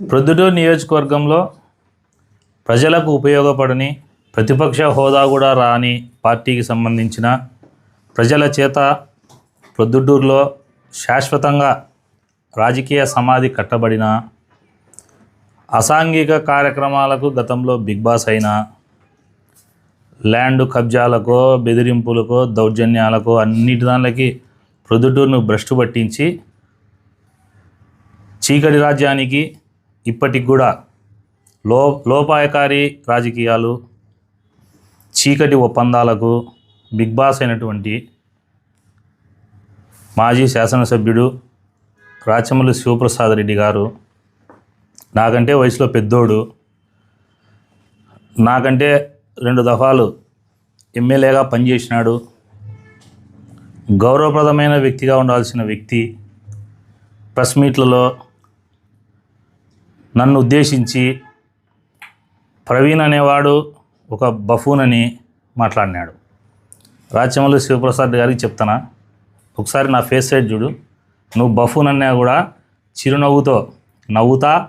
ప్రొద్దుటూరు నియోజకవర్గంలో ప్రజలకు ఉపయోగపడని ప్రతిపక్ష హోదా కూడా రాని పార్టీకి సంబంధించిన ప్రజల చేత ప్రొద్దుటూరులో శాశ్వతంగా రాజకీయ సమాధి కట్టబడిన అసాంఘిక కార్యక్రమాలకు గతంలో బిగ్ బాస్ అయిన ల్యాండ్ కబ్జాలకో బెదిరింపులకో దౌర్జన్యాలకో అన్నిటి దానికి ప్రొద్దుటూరును భ్రష్టు పట్టించి చీకటి రాజ్యానికి ఇప్పటికి కూడా లో లోపాయకారి రాజకీయాలు చీకటి ఒప్పందాలకు బిగ్ బాస్ అయినటువంటి మాజీ శాసనసభ్యుడు రాచమల్లి శివప్రసాద్ రెడ్డి గారు నాకంటే వయసులో పెద్దోడు నాకంటే రెండు దఫాలు ఎమ్మెల్యేగా పనిచేసినాడు గౌరవప్రదమైన వ్యక్తిగా ఉండాల్సిన వ్యక్తి ప్రెస్ మీట్లలో నన్ను ఉద్దేశించి ప్రవీణ్ అనేవాడు ఒక బఫూన్ అని మాట్లాడినాడు. రాచమల్లి శివప్రసాద్ గారికి చెప్తానా ఒకసారి నా ఫేస్ సైడ్ చూడు. నువ్వు బఫూన్ అన్నా కూడా చిరునవ్వుతో నవ్వుతా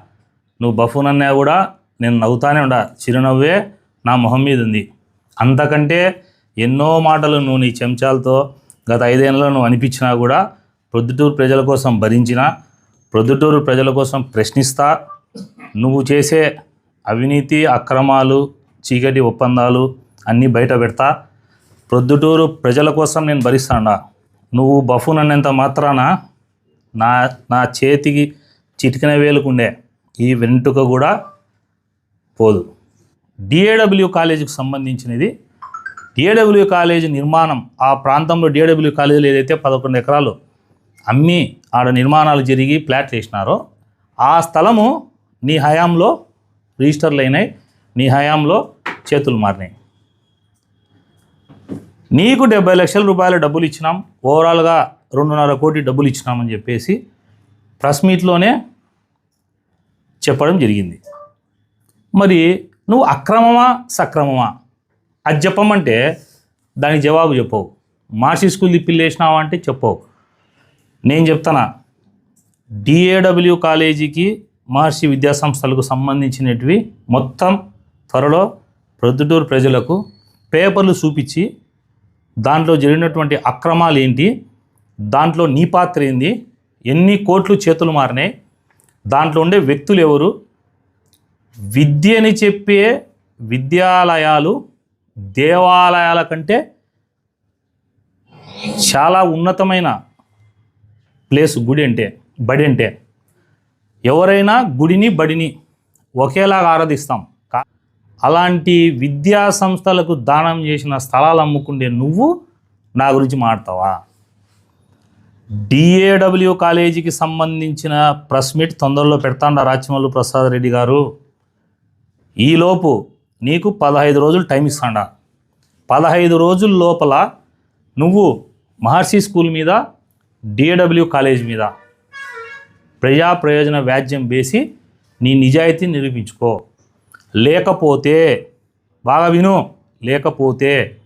నువ్వు బఫూన్ అన్నా కూడా నేను నవ్వుతానే ఉండా. చిరునవ్వే నా మొహం మీద ఉంది. అంతకంటే ఎన్నో మాటలు నువ్వు నీ చెంచాలతో గత ఐదేళ్ళలో నువ్వు అనిపించినా కూడా ప్రొద్దుటూరు ప్రజల కోసం భరించిన ప్రొద్దుటూరు ప్రజల కోసం ప్రశ్నిస్తా నువ్వు చేసే అవినీతి అక్రమాలు చీకటి ఒప్పందాలు అన్నీ బయట పెడతా. ప్రొద్దుటూరు ప్రజల కోసం నేను భరిస్తాడా. నువ్వు బఫూన్ అన్నంత మాత్రాన నా నా చేతికి చిటికిన వేలుకుండే. ఈ వెంట్రుక కూడా పోదు. డిఏడబ్ల్యూ కాలేజీకి సంబంధించినది. డిఏడబ్ల్యూ కాలేజీ నిర్మాణం ఆ ప్రాంతంలో డిఏడబ్ల్యూ కాలేజీలు ఏదైతే పదకొండు ఎకరాలు అమ్మి ఆడ నిర్మాణాలు జరిగి ప్లాట్లు వేసినారో ఆ స్థలము నీ హయాంలో రిజిస్టర్లు అయినాయి నీ హయాంలో చేతులు మారినాయి. నీకు డెబ్బై లక్షల రూపాయల డబ్బులు ఇచ్చినాం ఓవరాల్గా రెండున్నర కోటి డబ్బులు ఇచ్చినామని చెప్పేసి ప్రెస్ మీట్లోనే చెప్పడం జరిగింది. మరి నువ్వు అక్రమమా సక్రమమా? అది చెప్పమంటే దానికి జవాబు చెప్పవు. మార్సి స్కూల్ తిప్పిల్లేసినావా అంటే చెప్పవు. నేను చెప్తానా? డిఏడబ్ల్యూ కాలేజీకి మహర్షి విద్యా సంస్థలకు సంబంధించినటివి మొత్తం త్వరలో ప్రొద్దుటూరు ప్రజలకు పేపర్లు చూపించి దాంట్లో జరిగినటువంటి అక్రమాలు ఏంటి దాంట్లో నీ పాత్ర ఏంది ఎన్ని కోట్లు చేతులు మారినాయి దాంట్లో ఉండే వ్యక్తులు ఎవరు విద్యని చెప్పే విద్యాలయాలు దేవాలయాల కంటే చాలా ఉన్నతమైన ప్లేస్ గుడి అంటే బడి అంటే ఎవరైనా గుడిని బడిని ఒకేలాగా ఆరాధిస్తాం. కా- అలాంటి విద్యా సంస్థలకు దానం చేసిన స్థలాలు అమ్ముకుండే నువ్వు నా గురించి మాడతావా డిఏడబ్ల్యూ కాలేజీకి సంబంధించిన ప్రెస్ మీట్ తొందరలో పెడతాండ రాచమల్లు ప్రసాద్ రెడ్డి గారు. ఈలోపు నీకు పదహైదు రోజులు టైం ఇస్తాండా. పదహైదు రోజుల లోపల నువ్వు మహర్షి స్కూల్ మీద డిఏడబ్ల్యూ కాలేజ్ మీద ప్రజా ప్రయోజన వ్యాజ్యం వేసి నీ నిజాయితీ నిరూపించుకో. లేకపోతే బాగా విను లేకపోతే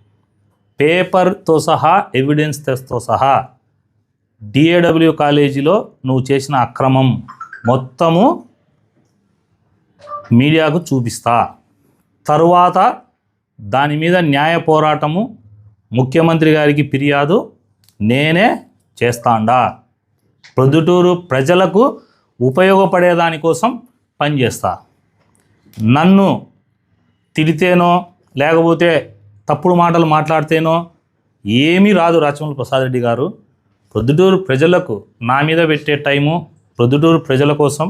పేపర్తో సహా ఎవిడెన్స్తో సహా డిఏడబ్ల్యూ కాలేజీలో నువ్వు చేసిన అక్రమం మొత్తము మీడియాకు చూపిస్తా. తరువాత దాని మీద న్యాయ పోరాటము ముఖ్యమంత్రి గారికి ఫిర్యాదు నేనే చేస్తాండా. ప్రొద్దుటూరు ప్రజలకు ఉపయోగపడే దానికోసం పనిచేస్తా. నన్ను తిడితేనో లేకపోతే తప్పుడు మాటలు మాట్లాడితేనో ఏమీ రాదు రాచమల్లి ప్రసాద్ రెడ్డి గారు. ప్రొద్దుటూరు ప్రజలకు నా మీద పెట్టే టైము ప్రొద్దుటూరు ప్రజల కోసం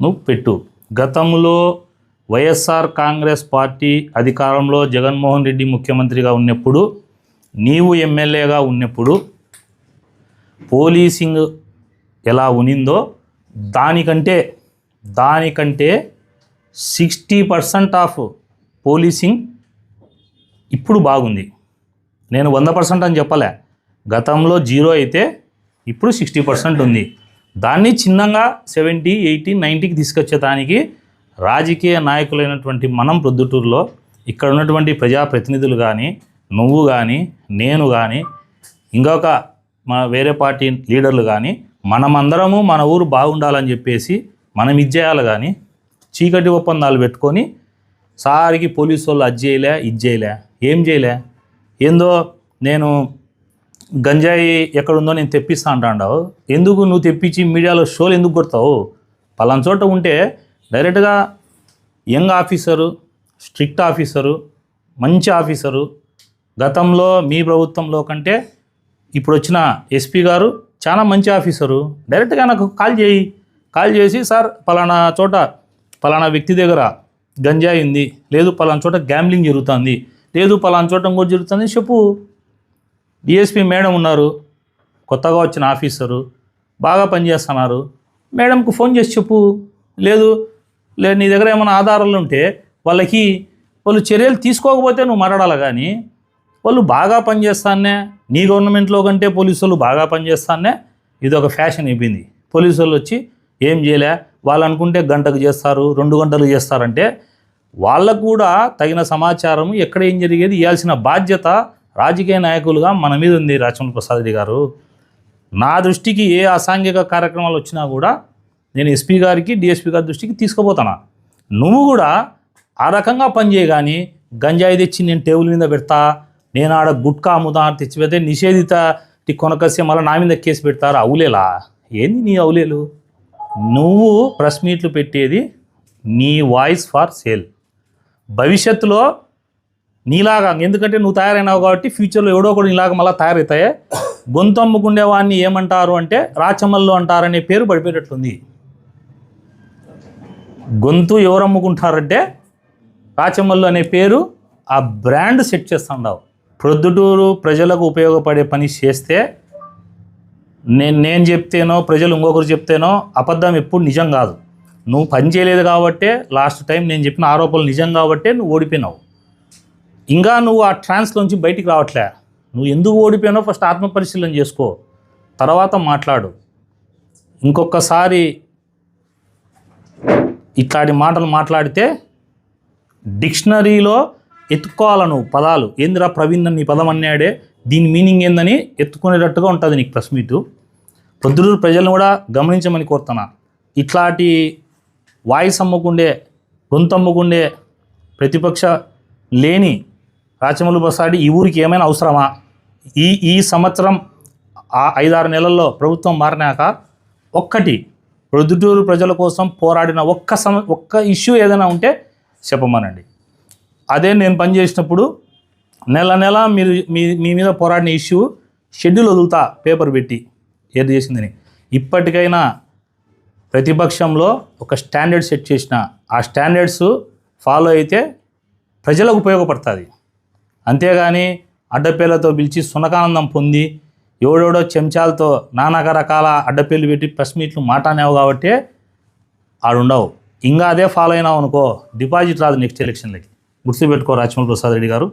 నువ్వు పెట్టు. గతంలో వైఎస్ఆర్ కాంగ్రెస్ పార్టీ అధికారంలో జగన్మోహన్ రెడ్డి ముఖ్యమంత్రిగా ఉన్నప్పుడు నీవు ఎమ్మెల్యేగా ఉన్నప్పుడు పోలీసింగ్ ఎలా ఉనిందో దానికంటే దానికంటే సిక్స్టీ పర్సెంట్ ఆఫ్ పోలీసింగ్ ఇప్పుడు బాగుంది. నేను వంద పర్సెంట్ అని చెప్పలే. గతంలో జీరో అయితే ఇప్పుడు సిక్స్టీ పర్సెంట్ ఉంది. దాన్ని చిన్నగా సెవెంటీ ఎయిటీ నైంటీకి తీసుకొచ్చేదానికి రాజకీయ నాయకులైనటువంటి మనం ప్రొద్దుటూరులో ఇక్కడ ఉన్నటువంటి ప్రజాప్రతినిధులు కానీ నువ్వు కానీ నేను కానీ ఇంకొక మన వేరే పార్టీ లీడర్లు కానీ మనమందరము మన ఊరు బాగుండాలని చెప్పేసి మనం ఇది చేయాలి కానీ చీకటి ఒప్పందాలు పెట్టుకొని సారికి పోలీసు వాళ్ళు అది చేయలే ఇది చేయలే. ఏం చేయలే? ఏందో నేను గంజాయి ఎక్కడుందో నేను తెప్పిస్తా అంటాండావు. ఎందుకు నువ్వు తెప్పించి మీడియాలో షోలు ఎందుకు కొడతావు? పలానా చోట ఉంటే డైరెక్ట్గా యంగ్ ఆఫీసరు స్ట్రిక్ట్ ఆఫీసరు మంచి ఆఫీసరు గతంలో మీ ప్రభుత్వంలో కంటే ఇప్పుడు వచ్చిన ఎస్పీ గారు చాలా మంచి ఆఫీసరు. డైరెక్ట్గా నాకు కాల్ చేయి. కాల్ చేసి సార్ పలానా చోట పలానా వ్యక్తి దగ్గర గంజాయి ఉంది లేదు పలానా చోట గ్యాంబ్లింగ్ జరుగుతుంది. లేదు పలానా చోట ఇంకోటి జరుగుతుంది. చెప్పు. డిఎస్పి మేడం ఉన్నారు. కొత్తగా వచ్చిన ఆఫీసరు. బాగా పనిచేస్తున్నారు. మేడంకు ఫోన్ చేసి చెప్పు. లేదు లేదు నీ దగ్గర ఏమైనా ఆధారాలు ఉంటే వాళ్ళకి వాళ్ళు చర్యలు తీసుకోకపోతే నువ్వు మాట్లాడాలి కానీ వాళ్ళు బాగా పనిచేస్తానే నీ గవర్నమెంట్లో కంటే పోలీసు వాళ్ళు బాగా పనిచేస్తానే ఇది ఒక ఫ్యాషన్ అయిపోయింది. పోలీసు వాళ్ళు వచ్చి ఏం చేయలే వాళ్ళు అనుకుంటే గంటకు చేస్తారు రెండు గంటలు చేస్తారంటే వాళ్ళకు కూడా తగిన సమాచారం ఎక్కడ ఏం జరిగేది ఇవ్వాల్సిన బాధ్యత రాజకీయ నాయకులుగా మన మీద ఉంది రాచమల్ ప్రసాద్ రెడ్డి గారు. నా దృష్టికి ఏ అసాంఘిక కార్యక్రమాలు వచ్చినా కూడా నేను ఎస్పీ గారికి డిఎస్పీ గారి దృష్టికి తీసుకుపోతాను? నువ్వు కూడా ఆ రకంగా పనిచేయ కానీ గంజాయి తెచ్చి నేను టేబుల్ మీద పెడతా నేను ఆడ గుట్కా అమ్ముతా తెచ్చి పెడితే నిషేధిత టి కొనకసి మళ్ళీ నా మీద కేసు పెడతారు? అవులేలా? ఏంది నీ అవులేలు? నువ్వు ప్రెస్ మీట్లు పెట్టేది నీ వాయిస్ ఫర్ సేల్. భవిష్యత్తులో నీలాగా ఎందుకంటే నువ్వు తయారైనావు కాబట్టి ఫ్యూచర్లో ఎవడో ఒకడు నీలాగా మళ్ళీ తయారవుతాయి గొంతు అమ్ముకునే వాడిని ఏమంటారు అంటే రాచమల్లు అంటారనే పేరు పడిపోయేటట్లుంది గొంతు ఎవరు అమ్ముకుంటారంటే రాచమల్లు అనే పేరు ఆ బ్రాండ్ సెట్ చేస్తుండవు ప్రొద్దుటూరు ప్రజలకు ఉపయోగపడే పని చేస్తే నేను నేను చెప్తేనో ప్రజలు ఇంకొకరు చెప్తేనో అబద్ధం ఎప్పుడు నిజం కాదు. నువ్వు పని చేయలేదు కాబట్టే లాస్ట్ టైం నేను చెప్పిన ఆరోపణలు నిజం కాబట్టే నువ్వు ఓడిపోయినావు. ఇంకా నువ్వు ఆ ట్రాన్స్లోంచి బయటికి రావట్లే. నువ్వు ఎందుకు ఓడిపోయినావు ఫస్ట్ ఆత్మపరిశీలన చేసుకో. తర్వాత మాట్లాడు. ఇంకొకసారి ఇట్లాంటి మాటలు మాట్లాడితే డిక్షనరీలో ఎత్తుకోవాలను నువ్వు పదాలు. ఏందిరా ప్రవీణ్ నీ పదం అన్నాడే? దీని మీనింగ్ ఏందని ఎత్తుకునేటట్టుగా ఉంటుంది నీకు ప్రెస్ మీటు. పొద్దుటూరు ప్రజలను కూడా గమనించమని కోరుతున్నా. ఇట్లాంటి వాయిస్ అమ్ముకుండే గొంతమ్ముకుండే ప్రతిపక్ష లేని రాచమల్లు బసాడి ఈ ఊరికి ఏమైనా అవసరమా? ఈ ఈ సంవత్సరం ఆ ఐదారు నెలల్లో ప్రభుత్వం మారినాక ఒక్కటి ప్రొద్దుటూరు ప్రజల కోసం పోరాడిన ఒక్క సమ ఒక్క ఇష్యూ ఏదైనా ఉంటే చెప్పమనండి. అదే నేను పనిచేసినప్పుడు నెల నెల మీరు మీ మీ మీద పోరాడిన ఇష్యూ షెడ్యూల్ వదులుతా పేపర్ పెట్టి ఏది చేసిందని. ఇప్పటికైనా ప్రతిపక్షంలో ఒక స్టాండర్డ్ సెట్ చేసిన ఆ స్టాండర్డ్స్ ఫాలో అయితే ప్రజలకు ఉపయోగపడుతుంది. అంతేగాని అడ్డపేర్లతో పిలిచి సునకానందం పొంది ఎవడెవడో చెంచాలతో నానా రకాల అడ్డపేర్లు పెట్టి ప్రెస్ మీట్లు మాటానేవు కాబట్టి ఆడుండవు. ఇంకా అదే ఫాలో అయినావు అనుకో డిపాజిట్ రాదు నెక్స్ట్ ఎలక్షన్లకి. గుర్తుపెట్టుకో రాజమౌళి ప్రసాద్ రెడ్డి గారు.